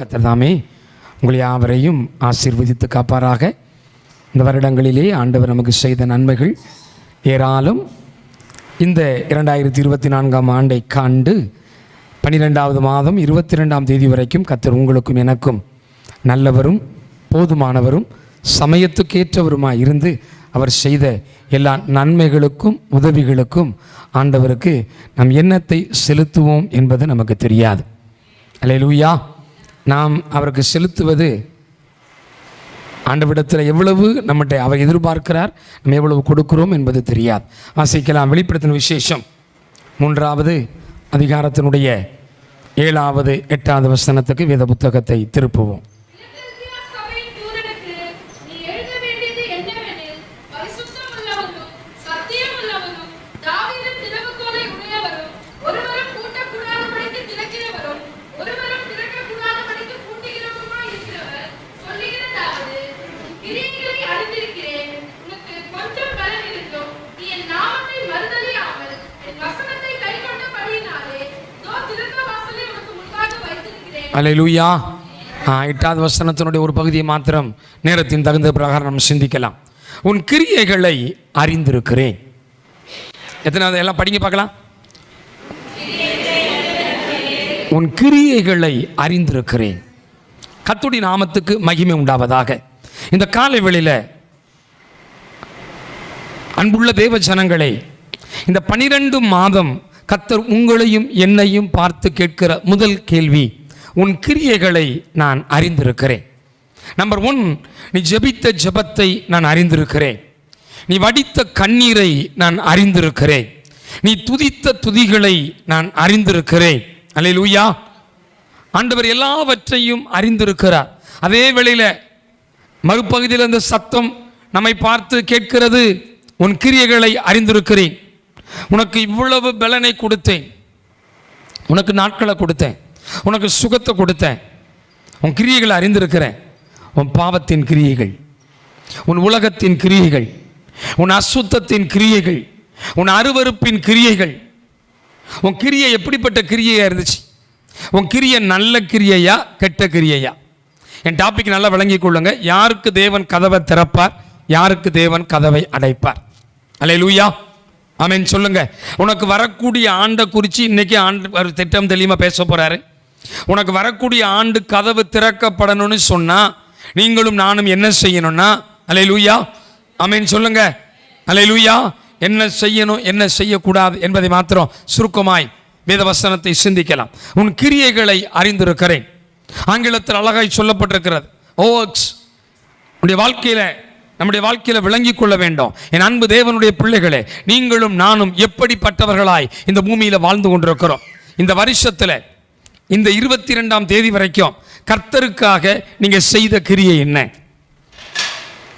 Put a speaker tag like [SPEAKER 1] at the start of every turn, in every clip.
[SPEAKER 1] கத்தர்தாமே உங்கள் யாவரையும் ஆசீர்வதித்து காப்பாராக. இந்த வருடங்களிலே ஆண்டவர் நமக்கு செய்த நன்மைகள் ஏராளம். இந்த இரண்டாயிரத்தி இருபத்தி நான்காம் ஆண்டை காண்டு பன்னிரெண்டாவது மாதம் இருபத்தி ரெண்டாம் தேதி வரைக்கும் கத்தர் உங்களுக்கும் எனக்கும் நல்லவரும் போதுமானவரும் சமயத்துக்கேற்றவருமாய் இருந்து அவர் செய்த எல்லா நன்மைகளுக்கும் உதவிகளுக்கும் ஆண்டவருக்கு நம் எண்ணத்தை செலுத்துவோம் என்பது நமக்கு தெரியாது. அல்லேலூயா. நாம் அவருக்கு செலுத்துவது ஆண்டவிடத்தில் எவ்வளவு நம்மகிட்ட அவர் எதிர்பார்க்கிறார் நம்ம எவ்வளவு கொடுக்கிறோம் என்பது தெரியாது. வாசிக்கலாம் வெளிப்படுத்தின விசேஷம். மூன்றாவது அதிகாரத்தினுடைய ஏழாவது எட்டாவது வசனத்துக்கு வேத புத்தகத்தை திருப்புவோம்.
[SPEAKER 2] அலை
[SPEAKER 1] அல்லேலூயா எட்டாவது வசனத்தினுடைய ஒரு பகுதியை மாத்திரம் நேரத்தின் தகுந்த பிரகாரம் நம்ம சிந்திக்கலாம். உன் கிரியைகளை அறிந்திருக்கிறேன். எத்தனை எல்லாம் படிங்க பார்க்கலாம். உன் கிரியைகளை அறிந்திருக்கிறேன். கத்துடி நாமத்துக்கு மகிமை உண்டாவதாக. இந்த காலை வெளியில் அன்புள்ள தேவ ஜனங்களே இந்த பனிரெண்டு மாதம் கத்தர் உங்களையும் என்னையும் பார்த்து கேட்கிற முதல் கேள்வி உன் கிரியைகளை நான் அறிந்திருக்கிறேன். நம்பர் ஒன் நீ ஜெபித்த ஜெபத்தை நான் அறிந்திருக்கிறேன். நீ வடித்த கண்ணீரை நான் அறிந்திருக்கிறேன். நீ துதித்த துதிகளை நான் அறிந்திருக்கிறேன். அல்லேலூயா ஆண்டவர் எல்லாவற்றையும் அறிந்திருக்கிறார். அதே வேளையில் மறுபகுதியில் அந்த சத்தம் நம்மை பார்த்து கேட்கிறது உன் கிரியைகளை அறிந்திருக்கிறேன். உனக்கு இவ்வளவு பலனை கொடுத்தேன். உனக்கு நாட்களை கொடுத்தேன். உனக்கு சுகத்தை கொடுத்தேன். உன் கிரியைகளை அறிந்திருக்கிறேன். உன் பாவத்தின் கிரியைகள். உன் உலகத்தின் கிரியைகள். உன் அசுத்தத்தின் கிரியைகள். உன் அருவருப்பின் கிரியைகள். உன் கிரியை எப்படிப்பட்ட கிரியையாக இருந்துச்சு? உன் கிரியை நல்ல கிரியையா கெட்ட கிரியையா? என் டாபிக் நல்லா விளங்கிக் கொள்ளுங்க. யாருக்கு தேவன் கதவை திறப்பார்? யாருக்கு தேவன் கதவை அடைப்பார்? அலை லூயா ஆமீன் சொல்லுங்க. உனக்கு வரக்கூடிய ஆண்டை குறித்து இன்னைக்கு ஆண்டு திட்டம் தெளிவாக பேச போகிறாரு உனக்கு வரக்கூடிய ஆண்டு கதவு திறக்கப்படணும்னு சொன்னா நீங்களும் நானும் என்ன செய்யணும்னா அலை லூயா ஆமென் சொல்லுங்க. அல்லேலூயா என்ன செய்யணும் என்ன செய்யக்கூடாது என்பதை மாத்திரம் சுருக்கமாய் வேதவசனத்தை சிந்திக்கலாம். உன் கிரியைகளை அறிந்திருக்கிறேன். ஆங்கிலத்தில் அழகாய் சொல்லப்பட்டிருக்கிறது. ஓக்ஸ் உடைய வாழ்க்கையில் நம்முடைய வாழ்க்கையில் விளங்கிக் கொள்ள வேண்டும். என் அன்பு தேவனுடைய பிள்ளைகளே நீங்களும் நானும் எப்படிப்பட்டவர்களாய் இந்த பூமியில் வாழ்ந்து கொண்டிருக்கிறோம். இந்த வருஷத்தில் இந்த இருபத்தி ரெண்டாம் தேதி வரைக்கும் கர்த்தருக்காக நீங்கள் செய்த கிரியை என்ன?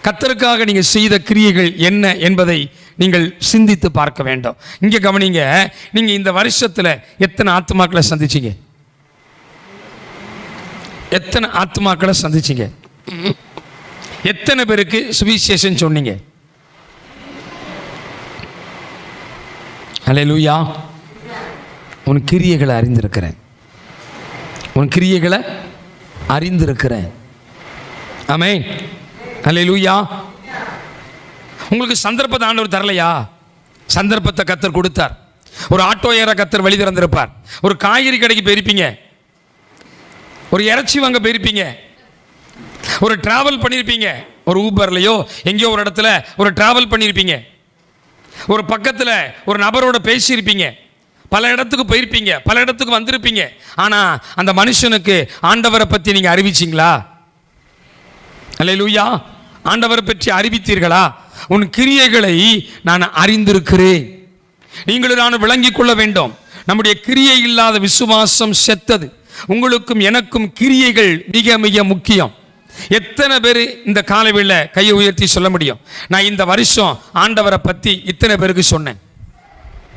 [SPEAKER 1] கர்த்தருக்காக நீங்கள் செய்த கிரியைகள் என்ன என்பதை நீங்கள் சிந்தித்து பார்க்க வேண்டும். இங்கே கவனிங்க நீங்கள் இந்த வருஷத்தில் எத்தனை ஆத்மாக்களை சந்திச்சீங்க? எத்தனை ஆத்மாக்களை சந்திச்சீங்க? எத்தனை பேருக்கு சுவிசேஷன் சொன்னீங்க? அல்லேலூயா உன் கிரியைகளை அறிந்திருக்கிறேன். உன் கிரியைகளை அறிந்திருக்கிறேன். ஆமே அல்ல லூயா உங்களுக்கு சந்தர்ப்பத்தை ஆண்டவர் தரலையா? சந்தர்ப்பத்தை கத்தர் கொடுத்தார். ஒரு ஆட்டோ ஏற கத்தர் வழி திறந்திருப்பார். ஒரு காய்கறி கடைக்கு போயிருப்பீங்க. ஒரு இறைச்சி வாங்க போயிருப்பீங்க. ஒரு டிராவல் பண்ணியிருப்பீங்க. ஒரு ஊபர்லையோ எங்கேயோ ஒரு இடத்துல ஒரு டிராவல் பண்ணியிருப்பீங்க. ஒரு பக்கத்தில் ஒரு நபரோட பேசியிருப்பீங்க. பல இடத்துக்கு போயிருப்பீங்க பல இடத்துக்கு வந்திருப்பீங்க. ஆனால் அந்த மனுஷனுக்கு ஆண்டவரை பற்றி நீங்கள் அறிவிச்சிங்களா? அல்லேலூயா ஆண்டவரை பற்றி அறிவித்தீர்களா? உன் கிரியைகளை நான் அறிந்திருக்கிறேன். நீங்களும் நான் விளங்கிக் கொள்ள வேண்டும். நம்முடைய கிரியை இல்லாத விசுவாசம் செத்தது. உங்களுக்கும் எனக்கும் கிரியைகள் மிக மிக முக்கியம். எத்தனை பேர் இந்த காலவில் கையை உயர்த்தி சொல்ல முடியும்? நான் இந்த வருஷம் ஆண்டவரை பற்றி இத்தனை பேருக்கு சொன்னேன்.